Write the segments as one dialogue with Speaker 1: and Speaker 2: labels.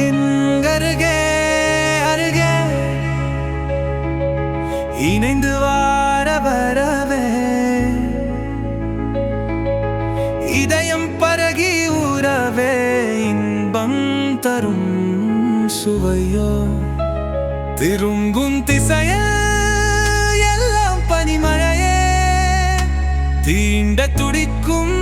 Speaker 1: கண்கருகே அருகே. இணைந்து வார வரவே இதயம் பரகி உறவே இன்பம் தரும் சுவையோ. திரும்பும் திசைய எல்லாம் பனிமழையே. தீண்ட துடிக்கும்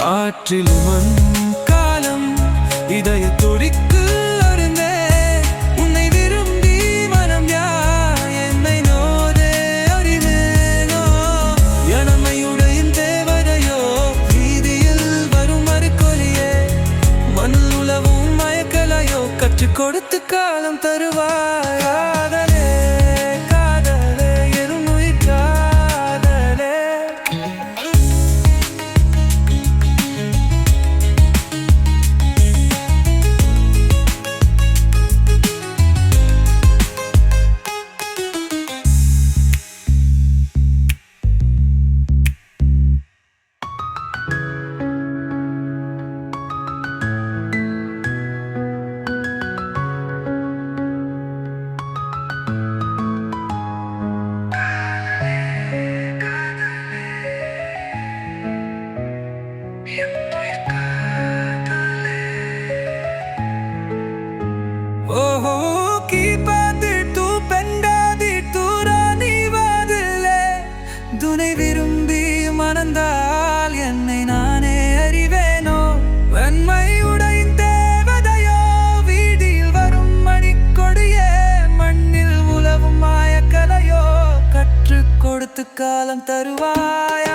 Speaker 1: காற்றில் மண் காலம் இதய துடிக்கு அருந்தே உன்னை விரும்பி மனம் யார் என்னை நோதே அறிவேனோ எனமையுடையின் தேவதையோ வீதியில் வரும் மறுக்கொலியே மண் உளவும் மயக்கலையோ கற்றுக் கொடுத்து காலம் தருவாய் ஓஹோ கீப்பாதில் தூ பெண்டாதில் தூரா நீ துணை விரும்பி மணந்தால் என்னை நானே அறிவேனோ வெண்மை உடையும் தேவதையோ வீதியில் வரும் மணிக்கொடியே மண்ணில் உலவும் மாயக்கலையோ கற்றுக் கொடுத்து காலம் தருவாய்